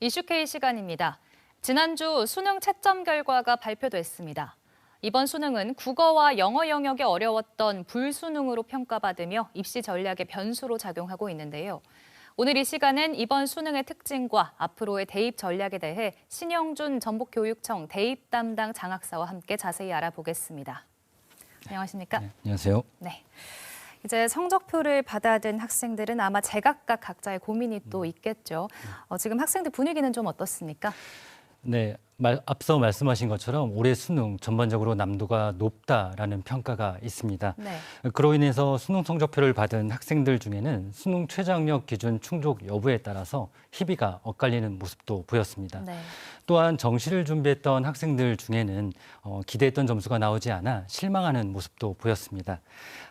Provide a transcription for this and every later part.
이슈K 시간입니다. 지난주 수능 채점 결과가 발표됐습니다. 이번 수능은 국어와 영어 영역이 어려웠던 불수능으로 평가받으며 입시 전략의 변수로 작용하고 있는데요. 오늘 이 시간은 이번 수능의 특징과 앞으로의 대입 전략에 대해 신영준 전북교육청 대입 담당 장학사와 함께 자세히 알아보겠습니다. 안녕하십니까? 네, 안녕하세요. 네. 이제 성적표를 받아든 학생들은 아마 제각각 각자의 고민이 또 있겠죠. 어, 지금 학생들 분위기는 좀 어떻습니까? 네, 말, 앞서 말씀하신 것처럼 올해 수능 전반적으로 난도가 높다라는 평가가 있습니다. 네. 그로 인해서 수능 성적표를 받은 학생들 중에는 수능 최저학력 기준 충족 여부에 따라서 희비가 엇갈리는 모습도 보였습니다. 네. 또한 정시를 준비했던 학생들 중에는 어, 기대했던 점수가 나오지 않아 실망하는 모습도 보였습니다.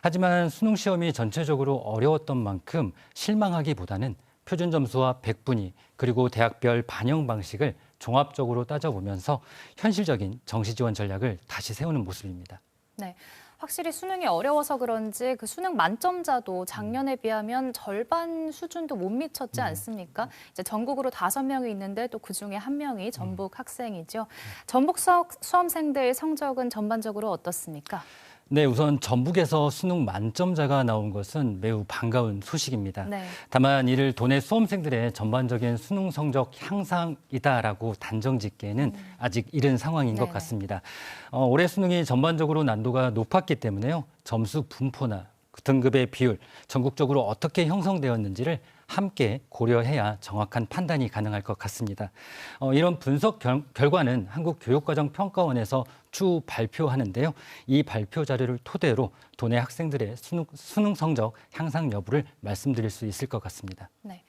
하지만 수능 시험이 전체적으로 어려웠던 만큼 실망하기보다는 표준 점수와 백분위 그리고 대학별 반영 방식을 종합적으로 따져보면서 현실적인 정시 지원 전략을 다시 세우는 모습입니다. 네. 확실히 수능이 어려워서 그런지 그 수능 만점자도 작년에 비하면 절반 수준도 못 미쳤지 않습니까? 이제 전국으로 다섯 명이 있는데 또 그 중에 한 명이 전북 학생이죠. 전북 수험생들 성적은 전반적으로 어떻습니까? 네, 우선 전북에서 수능 만점자가 나온 것은 매우 반가운 소식입니다. 네. 다만 이를 도내 수험생들의 전반적인 수능 성적 향상이다라고 단정짓기에는 아직 이른 상황인 것 네네. 같습니다. 어, 올해 수능이 전반적으로 난도가 높았기 때문에요. 점수 분포나 그 등급의 비율, 전국적으로 어떻게 형성되었는지를 함께 고려해야 정확한 판단이 가능할 것 같습니다. 어, 이런 분석 결, 결과는 한국교육과정평가원에서 추후 발표하는데요. 이 발표 자료를 토대로 도내 학생들의 수능, 수능 성적 향상 여부를 말씀드릴 수 있을 것 같습니다. 네.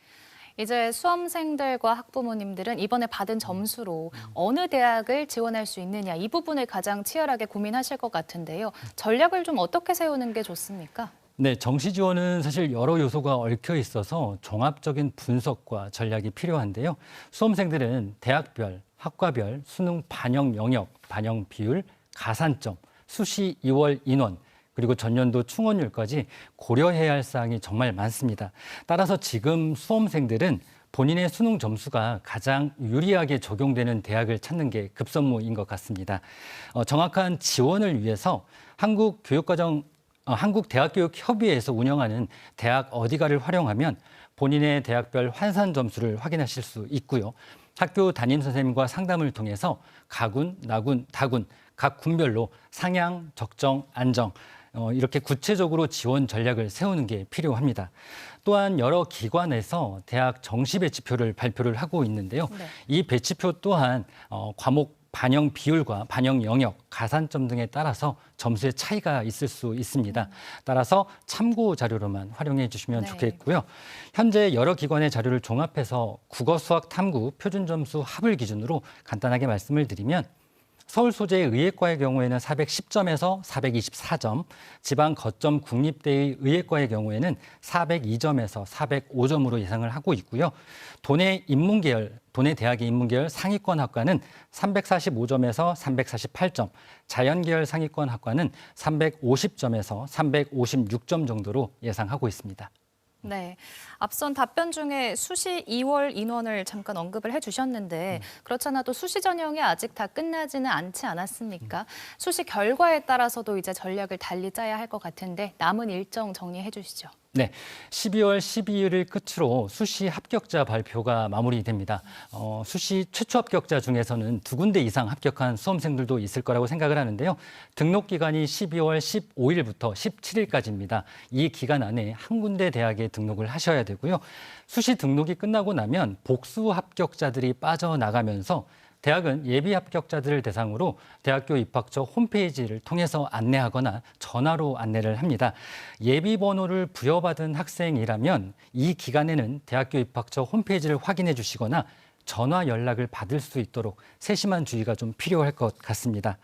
이제 수험생들과 학부모님들은 이번에 받은 점수로 어느 대학을 지원할 수 있느냐 이 부분을 가장 치열하게 고민하실 것 같은데요. 전략을 좀 어떻게 세우는 게 좋습니까? 네, 정시 지원은 사실 여러 요소가 얽혀 있어서 종합적인 분석과 전략이 필요한데요. 수험생들은 대학별, 학과별, 수능 반영 영역, 반영 비율, 가산점, 수시 2월 인원, 그리고 전년도 충원율까지 고려해야 할 사항이 정말 많습니다. 따라서 지금 수험생들은 본인의 수능 점수가 가장 유리하게 적용되는 대학을 찾는 게 급선무인 것 같습니다. 어, 정확한 지원을 위해서 한국교육과정 어, 한국 대학교육협의회에서 운영하는 대학 어디가를 활용하면 본인의 대학별 환산 점수를 확인하실 수 있고요. 학교 담임 선생님과 상담을 통해서 가군, 나군, 다군 각 군별로 상향, 적정, 안정 어, 이렇게 구체적으로 지원 전략을 세우는 게 필요합니다. 또한 여러 기관에서 대학 정시 배치표를 발표를 하고 있는데요. 네. 이 배치표 또한 어, 과목 반영 비율과 반영 영역, 가산점 등에 따라서 점수의 차이가 있을 수 있습니다. 따라서 참고 자료로만 활용해 주시면 네. 좋겠고요. 현재 여러 기관의 자료를 종합해서 국어, 수학, 탐구 표준 점수 합을 기준으로 간단하게 말씀을 드리면 서울 소재 의예과의 경우에는 410점에서 424점, 지방 거점 국립대의 의예과의 경우에는 402점에서 405점으로 예상을 하고 있고요. 도내 인문계열, 도내 대학의 인문계열 상위권 학과는 345점에서 348점, 자연계열 상위권 학과는 350점에서 356점 정도로 예상하고 있습니다. 네. 앞선 답변 중에 수시 2월 인원을 잠깐 언급을 해주셨는데 그렇잖아 도 수시 전형이 아직 다 끝나지는 않지 않았습니까? 수시 결과에 따라서도 이제 전략을 달리 짜야 할 것 같은데 남은 일정 정리해 주시죠. 네, 12월 12일을 끝으로 수시 합격자 발표가 마무리됩니다. 어, 수시 최초 합격자 중에서는 두 군데 이상 합격한 수험생들도 있을 거라고 생각을 하는데요. 등록 기간이 12월 15일부터 17일까지입니다. 이 기간 안에 한 군데 대학에 등록을 하셔야 되고요. 수시 등록이 끝나고 나면 복수 합격자들이 빠져나가면서 대학은 예비 합격자들을 대상으로 대학교 입학처 홈페이지를 통해서 안내하거나 전화로 안내를 합니다. 예비 번호를 부여받은 학생이라면 이 기간에는 대학교 입학처 홈페이지를 확인해 주시거나 전화 연락을 받을 수 있도록 세심한 주의가 좀 필요할 것 같습니다.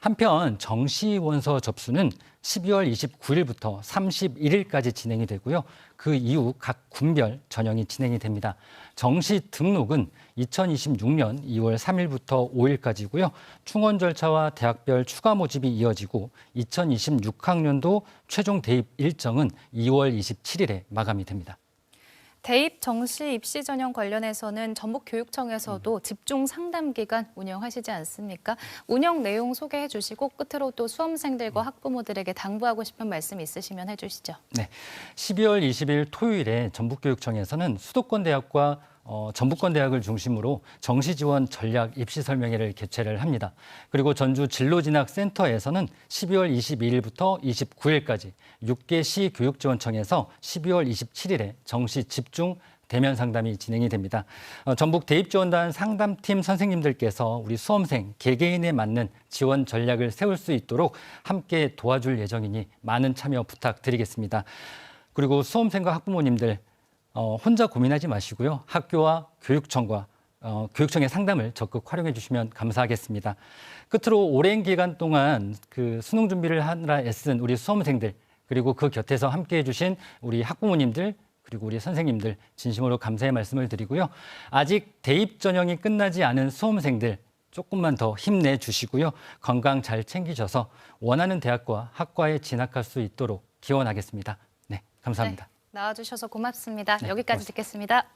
한편 정시 원서 접수는 12월 29일부터 31일까지 진행이 되고요. 그 이후 각 군별 전형이 진행이 됩니다. 정시 등록은 2026년 2월 3일부터 5일까지고요. 충원 절차와 대학별 추가 모집이 이어지고 2026학년도 최종 대입 일정은 2월 27일에 마감이 됩니다. 대입 정시 입시 전형 관련해서는 전북교육청에서도 집중 상담 기간 운영하시지 않습니까? 운영 내용 소개해 주시고 끝으로 또 수험생들과 학부모들에게 당부하고 싶은 말씀 있으시면 해 주시죠. 네, 12월 20일 토요일에 전북교육청에서는 수도권 대학과 어, 전북권 대학을 중심으로 정시 지원 전략 입시 설명회를 개최를 합니다. 그리고 전주 진로진학센터에서는 12월 22일부터 29일까지 6개 시 교육지원청에서 12월 27일에 정시 집중 대면 상담이 진행이 됩니다. 어, 전북 대입지원단 상담팀 선생님들께서 우리 수험생 개개인에 맞는 지원 전략을 세울 수 있도록 함께 도와줄 예정이니 많은 참여 부탁드리겠습니다. 그리고 수험생과 학부모님들 어, 혼자 고민하지 마시고요. 학교와 교육청과 어, 교육청의 상담을 적극 활용해 주시면 감사하겠습니다. 끝으로 오랜 기간 동안 그 수능 준비를 하느라 애쓴 우리 수험생들 그리고 그 곁에서 함께 해주신 우리 학부모님들 그리고 우리 선생님들 진심으로 감사의 말씀을 드리고요. 아직 대입 전형이 끝나지 않은 수험생들 조금만 더 힘내 주시고요. 건강 잘 챙기셔서 원하는 대학과 학과에 진학할 수 있도록 기원하겠습니다. 네, 감사합니다. 나와주셔서 고맙습니다. 네, 여기까지. 듣겠습니다.